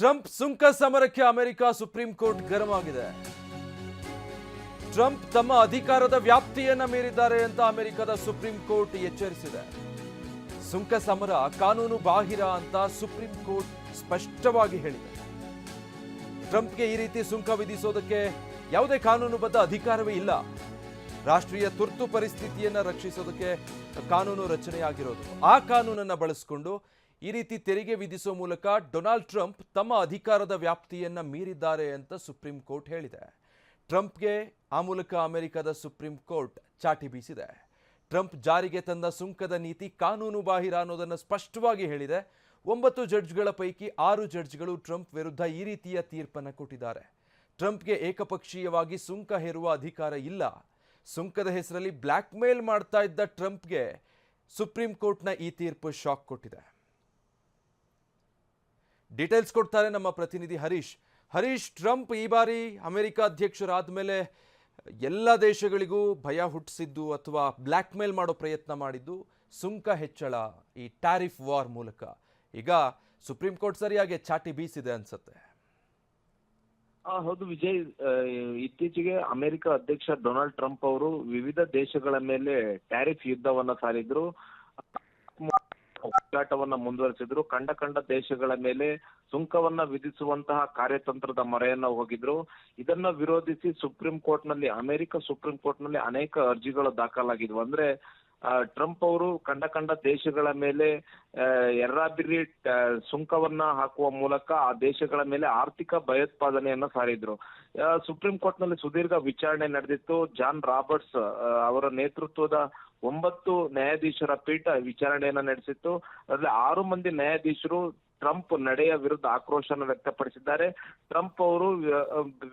Trump ಸುಂಕ ಸಮರಕ್ಕೆ America supreme court ಗರಂ ಆಗಿದೆ ಟ್ರಂಪ್ ತಮ್ಮ ಅಧಿಕಾರದ ವ್ಯಾಪ್ತಿಯನ್ನ ಮೀರಿದ್ದಾರೆ ಅಂತ ಅಮೆರಿಕದ ಸುಪ್ರೀಂ ಕೋರ್ಟ್ ಎಚ್ಚರಿಸಿದೆ. ಸುಂಕ ಸಮರ ಕಾನೂನು ಬಾಹಿರ ಅಂತ ಸುಪ್ರೀಂ ಕೋರ್ಟ್ ಸ್ಪಷ್ಟವಾಗಿ ಹೇಳಿದೆ. ಟ್ರಂಪ್ಗೆ ಈ ರೀತಿ ಸುಂಕ ವಿಧಿಸೋದಕ್ಕೆ ಯಾವುದೇ ಕಾನೂನುಬದ್ಧ ಅಧಿಕಾರವೇ ಇಲ್ಲ. ರಾಷ್ಟ್ರೀಯ ತುರ್ತು ಪರಿಸ್ಥಿತಿಯನ್ನ ರಕ್ಷಿಸೋದಕ್ಕೆ ಕಾನೂನು ರಚನೆಯಾಗಿರೋದು. ಆ ಕಾನೂನನ್ನು ಬಳಸಿಕೊಂಡು ಈ ರೀತಿ ತೆರಿಗೆ ವಿಧಿಸುವ ಮೂಲಕ ಡೊನಾಲ್ಡ್ ಟ್ರಂಪ್ ತಮ್ಮ ಅಧಿಕಾರದ ವ್ಯಾಪ್ತಿಯನ್ನ ಮೀರಿದ್ದಾರೆ ಅಂತ ಸುಪ್ರೀಂ ಕೋರ್ಟ್ ಹೇಳಿದೆ. ಟ್ರಂಪ್ಗೆ ಆ ಮೂಲಕ ಅಮೆರಿಕದ ಸುಪ್ರೀಂ ಕೋರ್ಟ್ ಚಾಟಿ ಬೀಸಿದೆ. ಟ್ರಂಪ್ ಜಾರಿಗೆ ತಂದ ಸುಂಕದ ನೀತಿ ಕಾನೂನು ಬಾಹಿರ ಅನ್ನೋದನ್ನು ಸ್ಪಷ್ಟವಾಗಿ ಹೇಳಿದೆ. ಒಂಬತ್ತು ಜಡ್ಜ್ಗಳ ಪೈಕಿ ಆರು ಜಡ್ಜ್ಗಳು ಟ್ರಂಪ್ ವಿರುದ್ಧ ಈ ರೀತಿಯ ತೀರ್ಪನ್ನು ಕೊಟ್ಟಿದ್ದಾರೆ. ಟ್ರಂಪ್ಗೆ ಏಕಪಕ್ಷೀಯವಾಗಿ ಸುಂಕ ಹೇರುವ ಅಧಿಕಾರ ಇಲ್ಲ. ಸುಂಕದ ಹೆಸರಲ್ಲಿ ಬ್ಲ್ಯಾಕ್ ಮೇಲ್ ಮಾಡ್ತಾ ಇದ್ದ ಟ್ರಂಪ್ಗೆ ಸುಪ್ರೀಂ ಕೋರ್ಟ್ನ ಈ ತೀರ್ಪು ಶಾಕ್ ಕೊಟ್ಟಿದೆ. ಡೀಟೇಲ್ಸ್ ಕೊಡ್ತಾರೆ ನಮ್ಮ ಪ್ರತಿನಿಧಿ ಹರೀಶ್. ಹರೀಶ್, ಟ್ರಂಪ್ ಈ ಬಾರಿ ಅಮೆರಿಕ ಅಧ್ಯಕ್ಷರಾದ ಮೇಲೆ ಎಲ್ಲ ದೇಶಗಳಿಗೂ ಭಯ ಹುಟ್ಟಿಸಿದ್ದು ಅಥವಾ ಬ್ಲ್ಯಾಕ್ ಮೇಲ್ ಮಾಡೋ ಪ್ರಯತ್ನ ಮಾಡಿದ್ದು ಸುಂಕ ಹೆಚ್ಚಳ ಈ ಟ್ಯಾರಿಫ್ ವಾರ್ ಮೂಲಕ. ಈಗ ಸುಪ್ರೀಂ ಕೋರ್ಟ್ ಸರಿಯಾಗಿ ಚಾಟಿ ಬೀಸಿದೆ ಅನ್ಸುತ್ತೆ. ಹೌದು ವಿಜಯ್ ಇತ್ತೀಚೆಗೆ ಅಮೆರಿಕ ಅಧ್ಯಕ್ಷ ಡೊನಾಲ್ಡ್ ಟ್ರಂಪ್ ಅವರು ವಿವಿಧ ದೇಶಗಳ ಮೇಲೆ ಟ್ಯಾರಿಫ್ ಯುದ್ಧವನ್ನ ಸಾರಿದ್ರು. ಹೋರಾಟವನ್ನ ಮುಂದುವರೆಸಿದ್ರು. ಕಂಡ ಕಂಡ ದೇಶಗಳ ಮೇಲೆ ಸುಂಕವನ್ನ ವಿಧಿಸುವಂತಹ ಕಾರ್ಯತಂತ್ರದ ಮೊರೆಯನ್ನ ಹೋಗಿದ್ರು. ಇದನ್ನ ವಿರೋಧಿಸಿ ಸುಪ್ರೀಂ ಕೋರ್ಟ್ನಲ್ಲಿ ಅಮೆರಿಕ ಸುಪ್ರೀಂ ಕೋರ್ಟ್ನಲ್ಲಿ ಅನೇಕ ಅರ್ಜಿಗಳು ದಾಖಲಾಗಿದ್ವು. ಅಂದ್ರೆ ಟ್ರಂಪ್ ಅವರು ಕಂಡ ಕಂಡ ದೇಶಗಳ ಮೇಲೆ ಆ, ಸುಂಕವನ್ನ ಹಾಕುವ ಮೂಲಕ ಆ ದೇಶಗಳ ಮೇಲೆ ಆರ್ಥಿಕ ಭಯೋತ್ಪಾದನೆಯನ್ನ ಸಾರಿದ್ರು. ಸುಪ್ರೀಂ ಕೋರ್ಟ್ನಲ್ಲಿ ಸುದೀರ್ಘ ವಿಚಾರಣೆ ನಡೆದಿತ್ತು. ಜಾನ್ ರಾಬರ್ಟ್ಸ್ ಅವರ ನೇತೃತ್ವದ ಒಂಬತ್ತು ನ್ಯಾಯಾಧೀಶರ ಪೀಠ ವಿಚಾರಣೆಯನ್ನ ನಡೆಸಿತ್ತು. ಅದರಲ್ಲಿ ಆರು ಮಂದಿ ನ್ಯಾಯಾಧೀಶರು ಟ್ರಂಪ್ ನಡೆಯ ವಿರುದ್ಧ ಆಕ್ರೋಶವನ್ನು ವ್ಯಕ್ತಪಡಿಸಿದ್ದಾರೆ. ಟ್ರಂಪ್ ಅವರು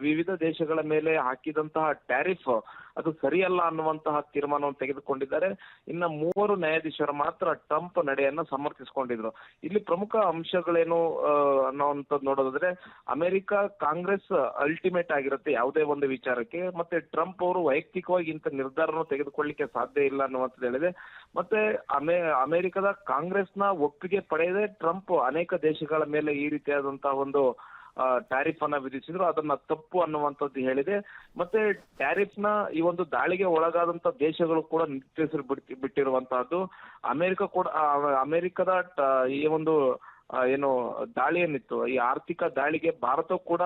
ವಿವಿಧ ದೇಶಗಳ ಮೇಲೆ ಹಾಕಿದಂತಹ ಟ್ಯಾರಿಫ್ ಅದು ಸರಿಯಲ್ಲ ಅನ್ನುವಂತಹ ತೀರ್ಮಾನವನ್ನು ತೆಗೆದುಕೊಂಡಿದ್ದಾರೆ. ಇನ್ನ ಮೂವರು ನ್ಯಾಯಾಧೀಶರು ಮಾತ್ರ ಟ್ರಂಪ್ ನಡೆಯನ್ನ ಸಮರ್ಥಿಸಿಕೊಂಡಿದ್ರು. ಇಲ್ಲಿ ಪ್ರಮುಖ ಅಂಶಗಳೇನು ಆ, ಅನ್ನೋವಂಥದ್ದು ನೋಡೋದಾದ್ರೆ ಅಮೆರಿಕ ಕಾಂಗ್ರೆಸ್ ಅಲ್ಟಿಮೇಟ್ ಆಗಿರುತ್ತೆ ಯಾವುದೇ ಒಂದು ವಿಚಾರಕ್ಕೆ. ಮತ್ತೆ ಟ್ರಂಪ್ ಅವರು ವೈಯಕ್ತಿಕವಾಗಿ ಇಂಥ ನಿರ್ಧಾರವನ್ನು ತೆಗೆದುಕೊಳ್ಳಿಕ್ಕೆ ಸಾಧ್ಯ ಇಲ್ಲ ಅನ್ನುವಂಥದ್ದು ಹೇಳಿದೆ. ಮತ್ತೆ ಅಮೆ ಅಮೆರಿಕದ ಕಾಂಗ್ರೆಸ್ನ ಒಪ್ಪಿಗೆ ಪಡೆಯದೆ ಟ್ರಂಪ್ ಅನೇಕ ದೇಶಗಳ ಮೇಲೆ ಈ ರೀತಿಯಾದಂತಹ ಒಂದು ಟ್ಯಾರಿಫ್ ಅನ್ನ ವಿಧಿಸಿದ್ರು, ಅದನ್ನ ತಪ್ಪು ಅನ್ನುವಂಥದ್ದು ಹೇಳಿದೆ. ಮತ್ತೆ ಟ್ಯಾರಿಫ್ನ ಈ ಒಂದು ದಾಳಿಗೆ ಒಳಗಾದಂತ ದೇಶಗಳು ಕೂಡ ಬಿಟ್ಟು, ಬಿಟ್ಟಿರುವಂತಹದ್ದು. ಅಮೆರಿಕ ಕೂಡ ಅಮೆರಿಕದ ಈ ಒಂದು ಏನು ದಾಳಿ ಏನಿತ್ತು ಈ ಆರ್ಥಿಕ ದಾಳಿಗೆ ಭಾರತ ಕೂಡ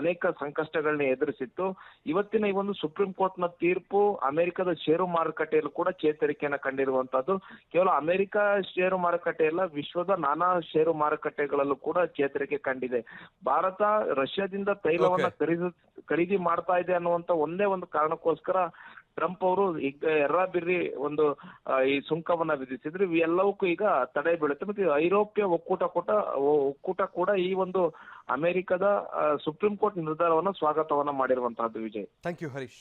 ಅನೇಕ ಸಂಕಷ್ಟಗಳನ್ನ ಎದುರಿಸಿತ್ತು. ಇವತ್ತಿನ ಈ ಒಂದು ಸುಪ್ರೀಂ ಕೋರ್ಟ್ನ ತೀರ್ಪು ಅಮೆರಿಕದ ಷೇರು ಮಾರುಕಟ್ಟೆಯಲ್ಲೂ ಕೂಡ ಚೇತರಿಕೆಯನ್ನ ಕಂಡಿರುವಂತಹದ್ದು. ಕೇವಲ ಅಮೆರಿಕ ಷೇರು ಮಾರುಕಟ್ಟೆ ಅಲ್ಲ ವಿಶ್ವದ ನಾನಾ ಷೇರು ಮಾರುಕಟ್ಟೆಗಳಲ್ಲೂ ಕೂಡ ಚೇತರಿಕೆ ಕಂಡಿದೆ. ಭಾರತ ರಷ್ಯಾದಿಂದ ತೈಲವನ್ನ ಖರೀದಿ ಖರೀದಿ ಮಾಡ್ತಾ ಇದೆ ಅನ್ನುವಂತ ಒಂದೇ ಒಂದು ಕಾರಣಕ್ಕೋಸ್ಕರ ಟ್ರಂಪ್ ಅವರು ಈಗ ಎರ್ರಾಬಿರ್ರಿ ಒಂದು ಈ ಸುಂಕವನ್ನ ವಿಧಿಸಿದ್ರೆ ಇವೆಲ್ಲವಕ್ಕೂ ಈಗ ತಡೆ ಬೀಳುತ್ತೆ. ಮತ್ತೆ ಐರೋಪ್ಯ ಒಕ್ಕೂಟ ಕೂಟ ಒಕ್ಕೂಟ ಕೂಡ ಈ ಒಂದು ಅಮೆರಿಕದ ಸುಪ್ರೀಂ ಕೋರ್ಟ್ ನಿರ್ಧಾರವನ್ನ ಸ್ವಾಗತವನ್ನ ಮಾಡಿರುವಂತಹದ್ದು ವಿಜಯ್. Thank you Harish